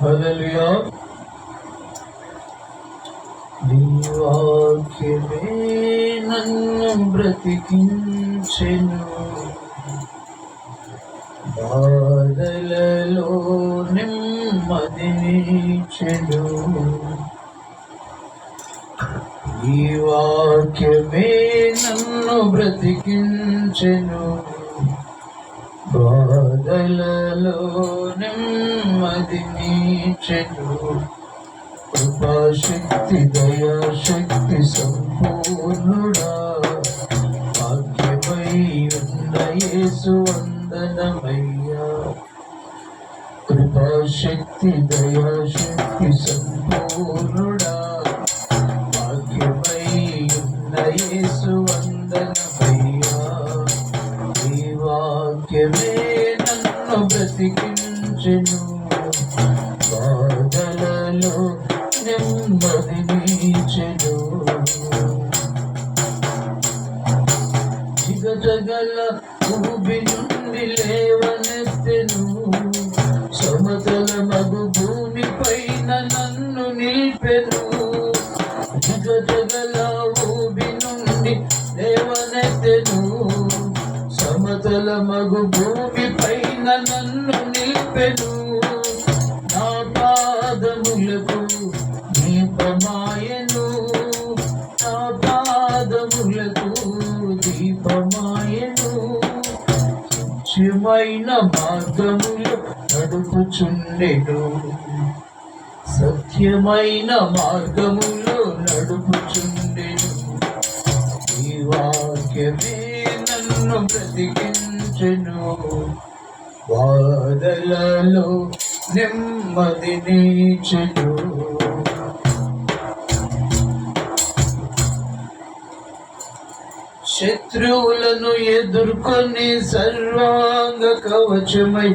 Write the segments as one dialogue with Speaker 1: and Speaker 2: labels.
Speaker 1: హల్లెలూయా. నీ నన్ను బ్రతికించెను. బాధలలో నెమ్మదినిచెను ఈ వాక్యమే నన్ను బ్రతికించెను. బాధలలో నెమ్మదినిచెను కృపాశక్తి దయాశక్తి సంపూర్ణుడా. భాగ్యమై ఉన్న యేసు వందనమయ్యా. కృపాశక్తి దయాశక్తి సంపూర్ణ వాక్యమే నన్ను బ్రతికించెను. బాధలలో నెమ్మది నీచెను. జిగజగల భూమి నుండి లేవనెత్తెను. సమతల మగు భూమి పైన నన్ను నిలిపెను. జిగజగల భూమి నుండి లేవనెత్తెను. సమతల మగు భూమి పైన నన్ను నిలిపెను. నా పాదములకు దీపమాయను. నా పాదములకు దీపమాయను. సత్యమైన మార్గములు నడుపుచుండెను. సత్యమైన మార్గములో నడుపుచుండెను. ఈ వాక్యమే నన్ను బ్రతికించెను బాధలలో నెమ్మది నీచెను. శత్రువులను ఎదుర్కొని సర్వాంగ కవచమై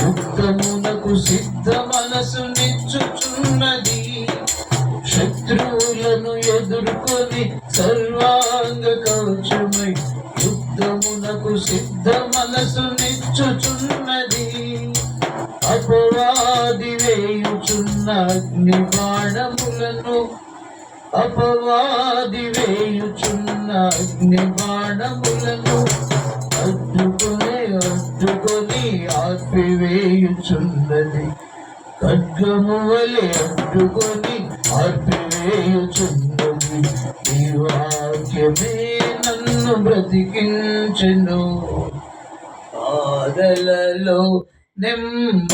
Speaker 1: ముక్తమునకు సిద్ధ మనసు నిచ్చుచున్నది. శత్రువులను ఎదుర్కొని సర్వా యుద్ధమునకు సిద్ధ మనసు నిచ్చుచున్నది అపవాది వేయుచున్న అగ్ని బాణములను అపవాది వేయుచున్న అగ్ని బాణములను అడ్డుకొని అడ్డుకొని ఆర్పివేయుచున్నది ఖడ్గము వలె అడ్డుకొని ఆర్పివేయుచున్నది వాక్యమే నన్ను బ్రతికించెను. ఆదలలో నెమ్మదినిచెను